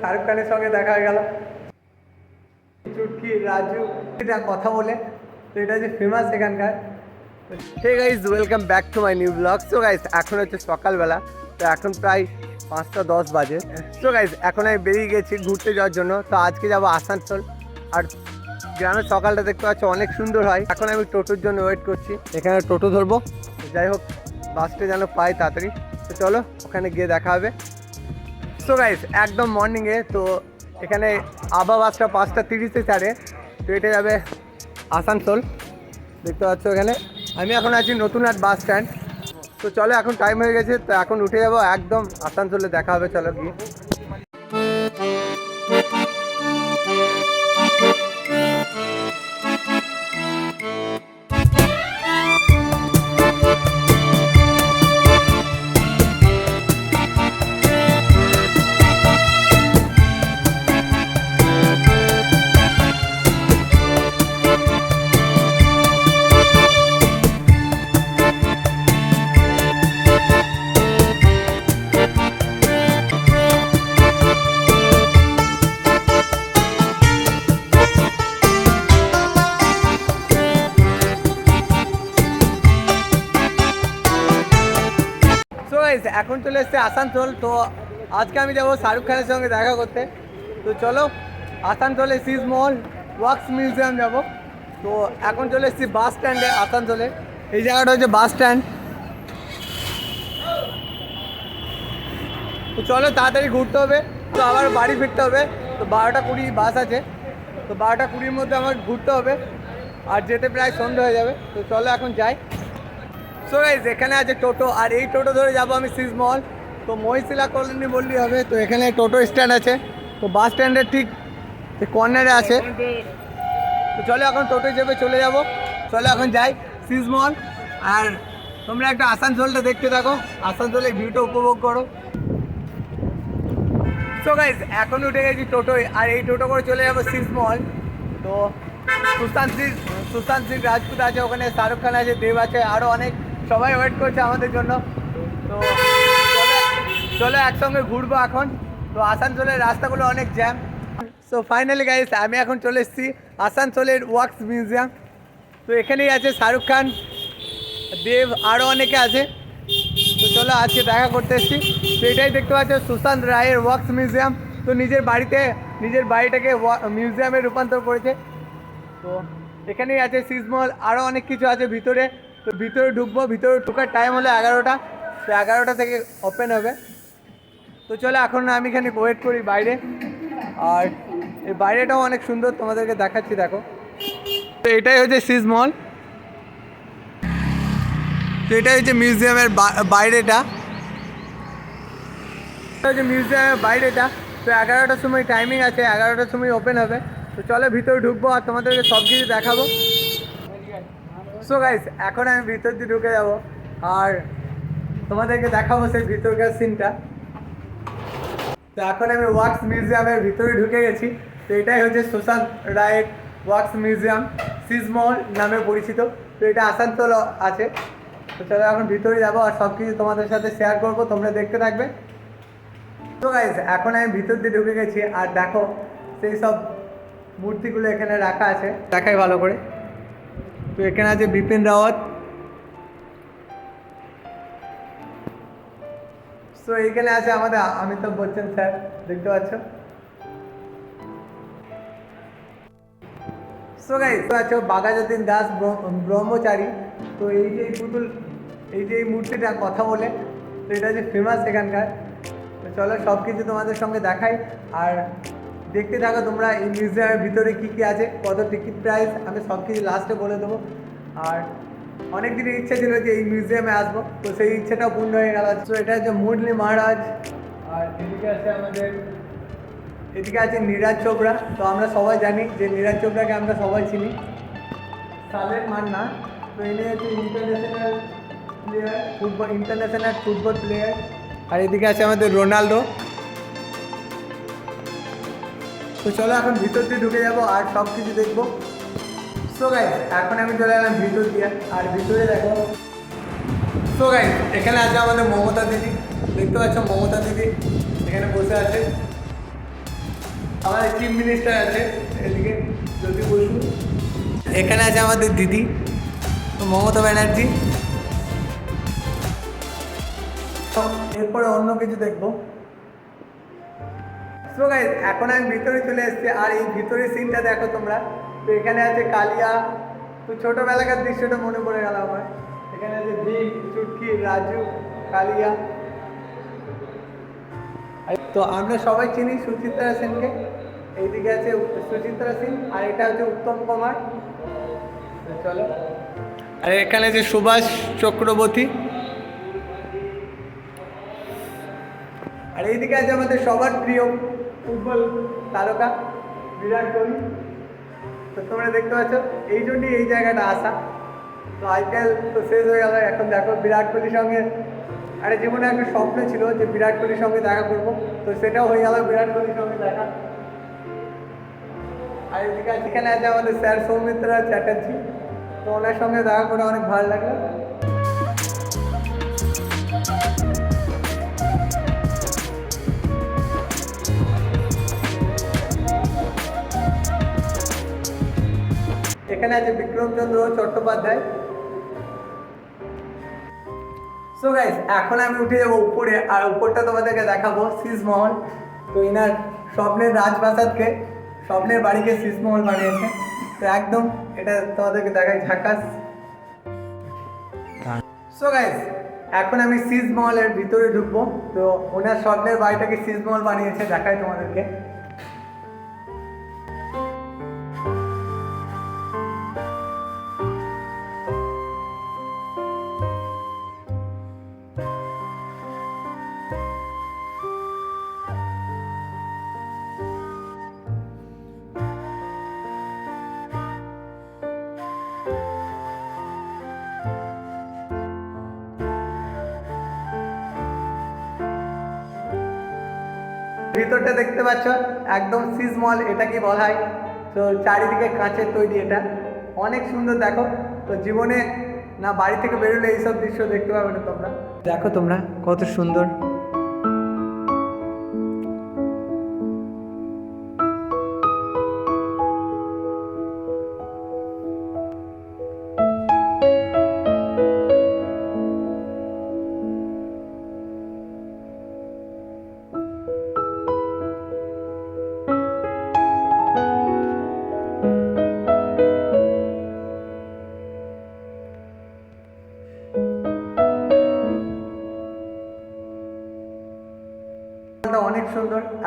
শাহরুখ খানের সঙ্গে দেখা হয়ে গেল। চুটকি রাজু, এটা কথা বলে। তো এটা যে ফেমাস এখানকার। Hey guys welcome back to my new blog so guys এখন হচ্ছে সকালবেলা। তো এখন প্রায় পাঁচটা দশ বাজে। সো গাইজ এখন আমি বেরিয়ে গেছি ঘুরতে যাওয়ার জন্য। তো আজকে যাব আসানসোল। আর গ্রামের সকালটা দেখতে পাচ্ছ অনেক সুন্দর হয়। এখন আমি টোটোর জন্য ওয়েট করছি। এখানে টোটো ধরবো। যাই হোক বাসটা যেন পাই তাড়াতাড়ি। তো চলো, ওখানে গিয়ে দেখা হবে। সো গাইস একদম মর্নিংয়ে তো এখানে আবা বাসটা পাঁচটা তিরিশে ছাড়ে, তো এটা যাবে আসানসোল। দেখতে পাচ্ছ এখানে। আমি এখন আছি নতুন আট বাস স্ট্যান্ড। তো চলো, এখন টাইম হয়ে গেছে, তো এখন উঠে যাব একদম আসানসোলে, দেখা হবে, চলো গিয়ে। এখন চলে এসছে আসানসোল, তো আজকে আমি যাব শাহরুখ খানের সঙ্গে দেখা করতে। তো চলো, আসানসোলে সিজ ওয়াক্স মিউজিয়াম যাব। তো এখন চলে এসেছি বাস স্ট্যান্ডে আসানসোলে। এই জায়গাটা হচ্ছে বাস স্ট্যান্ড। তো চলো, তাড়াতাড়ি ঘুরতে হবে। তো আবার বাড়ি ফিরতে হবে। তো বারোটা কুড়ি বাস আছে। তো বারোটা কুড়ির মধ্যে আমার ঘুরতে হবে। আর যেতে প্রায় সন্ধ্যা হয়ে যাবে। তো চলো, এখন যাই। সো গাইজ এখানে আছে টোটো, আর এই টোটো ধরে যাব আমি সিজ মহল তো মহিশিলা কলোনি বললেই হবে, তো এখানে টোটো স্ট্যান্ড আছে। তো বাস স্ট্যান্ডের ঠিক কর্নারে আছে। তো চলো এখন টোটো চেপে চলে যাব। চলো এখন যাই সিজ মহল আর তোমরা একটা আসানসোলটা দেখতে থাকো। আসানসোলের ভিউটা উপভোগ করো। সো গাইজ এখন উঠে গেছি টোটোয়, আর এই টোটো করে চলে যাব সিজ মহল তো সুশান্ত সিং সুশান্ত সিং রাজপুত আছে, ওখানে শাহরুখ খান আছে, দেব আছে আরও অনেক সবাই ওয়েট করছে আমাদের জন্য। তো চলো একসঙ্গে ঘুরবো এখন। তো আসানসোলের রাস্তাগুলো অনেক জ্যাম সো ফাইনালি গাইস আমি এখন চলে এসেছি আসানসোলের ওয়াক্স মিউজিয়াম তো এখানেই আছে শাহরুখ খান, দেব আরও অনেকে আছে। তো চলো, আজকে দেখা করতে এসেছি। তো এটাই দেখতে পাচ্ছ, সুশান্ত রায়ের ওয়াক্স মিউজিয়াম তো নিজের বাড়িতে, নিজের বাড়িটাকে মিউজিয়ামে রূপান্তর করেছে। তো এখানেই আছে সিজমল আরও অনেক কিছু আছে ভিতরে। তো ভিতরে ঢুকবো, ভিতরে ঢোকার টাইম হলো এগারোটা। তো এগারোটা থেকে ওপেন হবে। তো চলো এখন আমি এখানে ওয়েট করি বাইরে। আর এই বাইরেটাও অনেক সুন্দর, তোমাদেরকে দেখাচ্ছি, দেখো। তো এটাই হচ্ছে সিজ মল তো এটাই হচ্ছে মিউজিয়ামের বাইরেটা। হচ্ছে মিউজিয়ামের বাইরেটা। তো এগারোটার সময় টাইমিং আছে, এগারোটার সময় ওপেন হবে। তো চলো ভিতরে ঢুকবো আর তোমাদেরকে সব কিছু দেখাবো। সো গাইস এখন আমি ভিতর দিয়ে ঢুকে যাব আর তোমাদেরকে দেখাবো সেই ভিতরকার সিনটা তো এখন আমি ওয়াক্স মিউজিয়ামের ভিতরে ঢুকে গেছি। তো এটাই হচ্ছে সুশান্ত রায়ের ওয়াক্স মিউজিয়াম সিজমহল নামে পরিচিত। তো এটা আসানসোল আছে। তো চলো এখন ভিতরে যাব আর সব কিছু তোমাদের সাথে শেয়ার করব, তোমরা দেখতে থাকবে। তো গাইজ এখন আমি ভিতর দিয়ে ঢুকে গেছি আর দেখো সেই সব মূর্তিগুলো এখানে রাখা আছে। দেখাই ভালো করে। তো এখানে আছে বিপিন রাওয়াত। তো এইখানে আছে আমাদের অমিতাভ বচ্চন স্যার, দেখতে পাচ্ছ? সো গাইজ তো আছো বাঘাযতীন দাস ব্রহ্মচারী। তো এই যে এই পুতুল, এই যে এই মূর্তিটা কথা বলে, তো এটা যে ফেমাস এখানকার। তো চলো সব কিছু তোমাদের সঙ্গে দেখাই। আর দেখতে থাকো তোমরা এই মিউজিয়ামের ভিতরে কী কী আছে, কত টিকিট প্রাইস আমি সব কিছু লাস্টে বলে দেবো। আর অনেক দিনের ইচ্ছা ছিল যে এই মিউজিয়ামে আসব, তো সেই ইচ্ছাটাও পূর্ণ হয়ে গেল। তো এটা হচ্ছে মুরলি মহারাজ আর এদিকে আছে আমাদের, এদিকে আছে নীরাজ চোপড়া তো আমরা সবাই জানি যে নীরাজ চোপড়াকে আমরা সবাই চিনি। সালের মান্না, তো ইনি হচ্ছে international player football international football player আর এদিকে আছে আমাদের রোনাল্ডো তো চলো এখন ভিতর দিয়ে ঢুকে যাব আর সব কিছু দেখব। সো গাইজ এখন আমি চলে গেলাম ভিতর দিয়ে। আর ভিতরে দেখো। সো এখানে আছে আমাদের মমতা দিদি। দেখতে পাচ্ছ মমতা দিদি এখানে বসে আছে। আমাদের চিফ মিনিস্টার আছে এদিকে, জ্যোতি বসু। এখানে আছে আমাদের দিদি মমতা ব্যানার্জি। এরপরে অন্য কিছু দেখব। সো গাইজ এখন আমি ভিতরে চলে এসেছি। আর এই ভিতরের সিনটা দেখো তোমরা। তো এখানে আছে কালিয়া। তো ছোটোবেলাকার দৃশ্যটা মনে পড়ে গেল আমার। এখানে আছে ভীম, চুটকি, রাজু, কালিয়া। তো আমরা সবাই চিনি সুচিত্রা সেনকে। এইদিকে আছে সুচিত্রা সেন, আর এটা হচ্ছে উত্তম কুমার। চলো। আর এখানে আছে সুভাষ চক্রবর্তী। আর এইদিকে আছে আমাদের সবার প্রিয় ফুটবল তারকা, বিরাট কোহলি। তো তোমরা দেখতে পাচ্ছ, এই জন্যই এই জায়গাটা আসা। তো আইপিএল তো শেষ হয়ে গেল, এখন দেখো বিরাট কোহলির সঙ্গে। আরে, জীবনে একটা স্বপ্ন ছিল যে বিরাট কোহলির সঙ্গে দেখা করব, তো সেটাও হয়ে গেল বিরাট কোহলির সঙ্গে দেখা। আর এদিকে এখানে আছে আমাদের স্যার সৌমিত্রা চ্যাটার্জি। তো ওনার সঙ্গে দেখা করে অনেক ভালো লাগল। এখানে আছে বিক্রমচন্দ্র চট্টোপাধ্যায়। সো গাইস এখন আমি উঠে যাব উপরে, আর উপরটা তোমাদেরকে দেখাবো শীষমহল তো এনার স্বপ্নের রাজপ্রাসাদকে, স্বপ্নের বাড়িকে শীষমহল বানিয়েছে। তো একদম এটা তোমাদেরকে দেখাই, ঝাকাস। সো গাইস এখন আমি শীষমহলের ভিতরে ঢুকবো। তো ওনার স্বপ্নের বাড়িটাকে শীষমহল বানিয়েছে, দেখাই তোমাদেরকে। ভিতরটা দেখতে পাচ্ছ, একদম সিজ মল এটা কি বলা হয়। তো চারিদিকে কাঁচের তৈরি এটা। অনেক সুন্দর, দেখো। তো জীবনে না বাড়ি থেকে বেরোলে এইসব দৃশ্য দেখতে পাবে না তোমরা। দেখো তোমরা, কত সুন্দর।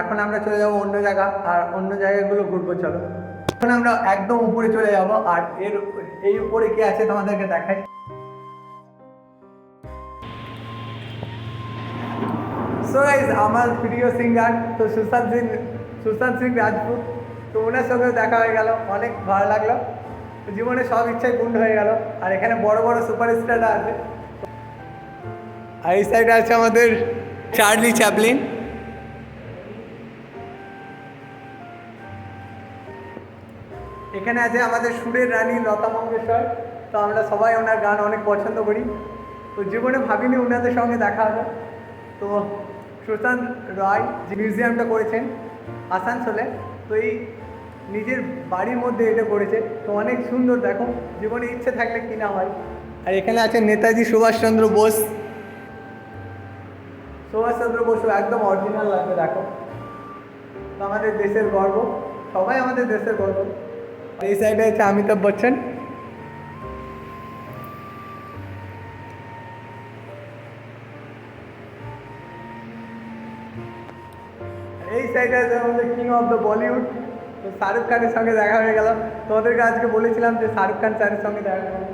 এখন আমরা চলে যাব অন্য জায়গা, আর অন্য জায়গাগুলো ঘুরবো, চলো। এখন আমরা একদম উপরে চলে যাব, আর এর এই উপরে কি আছে তোমাদেরকে দেখাই? সো গাইজ আমার প্রিয় সিঙ্গার তো সুশান্ত সিং সুশান্ত সিং রাজপুত, তো ওনার সঙ্গেও দেখা হয়ে গেল, অনেক ভালো লাগল। জীবনে সব ইচ্ছাই পূর্ণ হয়ে গেল, আর এখানে বড় বড় সুপারস্টাররা আছে। আর এই সাইডে আছে আমাদের চার্লি চ্যাপলিন এখানে আছে আমাদের সুরের রানী লতা মঙ্গেশকর। তো আমরা সবাই ওনার গান অনেক পছন্দ করি। তো জীবনে ভাবিনি ওনাদের সঙ্গে দেখা হবে। তো সুশান্ত রায় যে মিউজিয়ামটা করেছেন আসানসোলে, তো এই নিজের বাড়ির মধ্যে এটা করেছে। তো অনেক সুন্দর, দেখো, জীবনে ইচ্ছে থাকলে কি না হয়। আর এখানে আছে নেতাজি সুভাষচন্দ্র বোস। সুভাষচন্দ্র বসু একদম অরিজিনাল লাগবে, দেখো। তো আমাদের দেশের গর্ব, সবাই আমাদের দেশের গর্ব। এই সাইডে আছে অমিতাভ বচ্চন। এই সাইডে আছে আমাদের কিং অফ দ্য বলিউড তো শাহরুখ খানের সঙ্গে দেখা হয়ে গেল। তোমাদেরকে আজকে বলেছিলাম যে শাহরুখ খান স্যারের সঙ্গে দেখা করব।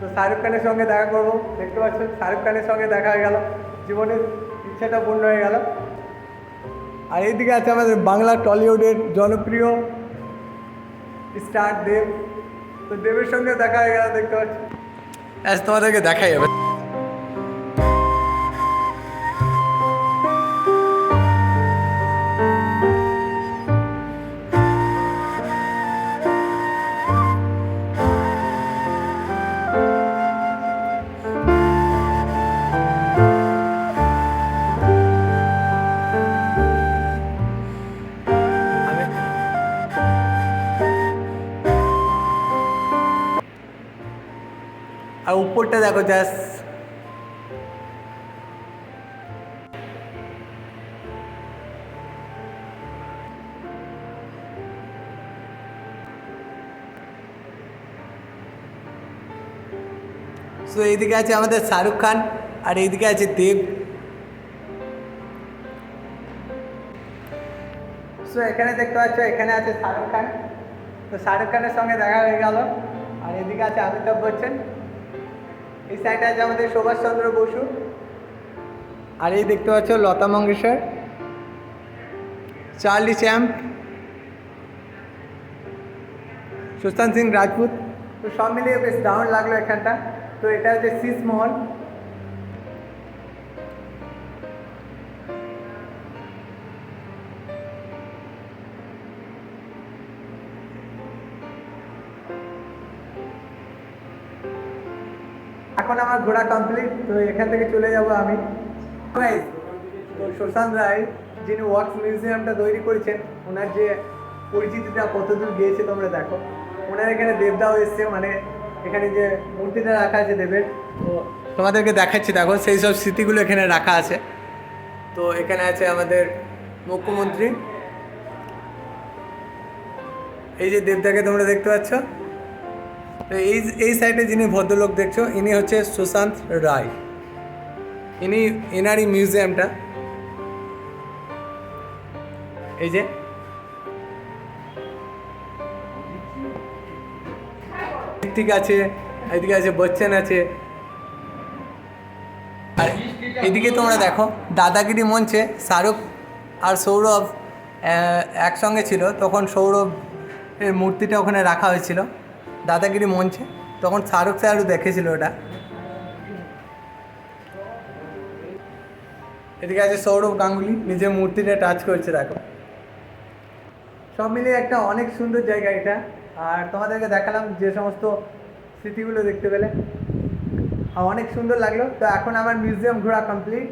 তো শাহরুখ খানের সঙ্গে দেখা করব। দেখতে পাচ্ছ, শাহরুখ খানের সঙ্গে দেখা হয়ে গেল। জীবনের ইচ্ছাটা পূর্ণ হয়ে গেল। আর এইদিকে আছে আমাদের বাংলা টলিউডের জনপ্রিয় স্টার দেব। তো দেবের সঙ্গে দেখা হয়ে গেল দেখতে পাচ্ছি? আজ তোমাদেরকে দেখাই যাবে উপরটা দেখো জাস্ট সো এইদিকে আছে আমাদের শাহরুখ খান, আর এইদিকে আছে দেব। সো এখানে দেখতে পাচ্ছ, এখানে আছে শাহরুখ খান। তো শাহরুখ খানের সঙ্গে দেখা হয়ে গেল, আর এদিকে আছে অমিতাভ বচ্চন। এই সাইডে আছে আমাদের সুভাষচন্দ্র বসু। আর এই দেখতে পাচ্ছ লতা মঙ্গেশকর, চার্লি চ্যাম্প সুশান্ত সিং রাজপুত। তো সব মিলিয়ে বেশ দারুণ লাগল এখানটা। তো এটা হচ্ছে শীষ মহল এখন আমার ঘোরা কমপ্লিট তো এখান থেকে চলে যাব আমি। তো সুশান্ত রায়, যিনি ওয়ার্কস মিউজিয়ামটা তৈরি করেছেন, ওনার যে পরিচিতিটা কতদূর গিয়েছে তোমরা দেখো। ওনার এখানে দেবদাও এসছে মানে এখানে যে মূর্তিটা রাখা আছে দেবের, তো তোমাদেরকে দেখাচ্ছি, দেখো, সেই সব স্মৃতিগুলো এখানে রাখা আছে। তো এখানে আছে আমাদের মুখ্যমন্ত্রী। এই যে দেবদাকে তোমরা দেখতে পাচ্ছ। এই এই সাইডে যিনি ভদ্রলোক দেখছ, ইনি হচ্ছে সুশান্ত রায়। ইনি এনারই মিউজিয়ামটা এই যে। ঋত্বিক আছে, এদিকে আছে বচ্চন আছে। আর এদিকে তোমরা দেখো, দাদাগিরি মঞ্চে শাহরুখ আর সৌরভ একসঙ্গে ছিল। তখন সৌরভ এর মূর্তিটা ওখানে রাখা হয়েছিল। দাদাগিরি মঞ্চে, তখন শাহরুখ স্যারও দেখেছিল ওটা। এদিকে আছে সৌরভ গাঙ্গুলি নিজের মূর্তিটা টাচ করছে, দেখো। সব মিলিয়ে একটা অনেক সুন্দর জায়গা এটা। আর তোমাদেরকে দেখালাম যে সমস্ত স্মৃতিগুলো দেখতে পেলে। অনেক সুন্দর লাগল। তো এখন আমার মিউজিয়াম ঘোরা কমপ্লিট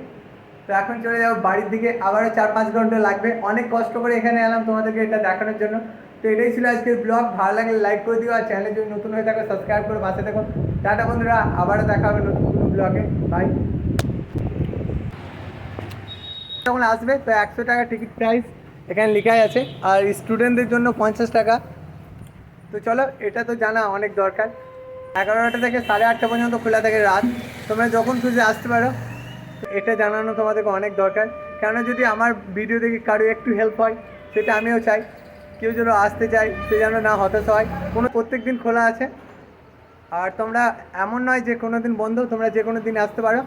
তো এখন চলে যাব বাড়ির দিকে। আবারও চার পাঁচ ঘণ্টা লাগবে। অনেক কষ্ট করে এখানে এলাম তোমাদেরকে এটা দেখানোর জন্য। তো এটাই ছিল আজকের ব্লগ ভালো লাগলে লাইক করে দিও আর চ্যানেলে যদি নতুন হয়ে থাকো সাবস্ক্রাইব করে পাশে থাকো। টাটা বন্ধুরা, আবারও দেখা হবে নতুন কোনো ব্লগে বাই যখন আসবে, তো একশো টাকা টিকিট প্রাইস এখানে লেখাই আছে। আর স্টুডেন্টদের জন্য পঞ্চাশ টাকা। তো চলো, এটা তো জানা অনেক দরকার। এগারোটা থেকে সাড়ে আটটা পর্যন্ত খোলা থাকে রাত। তোমরা যখন খুঁজে আসতে পারো। এটা জানানো তোমাদেরকে অনেক দরকার। কেন যদি আমার ভিডিও দেখে কারও একটু হেল্প হয়, সেটা আমিও চাই। কেউ যেন আসতে চায়, সে যেন না হতাশ হয়। কোনো প্রত্যেক দিন খোলা আছে। আর তোমরা এমন নয় যে কোনো দিন বন্ধ, তোমরা যে কোনো দিন আসতে পারো।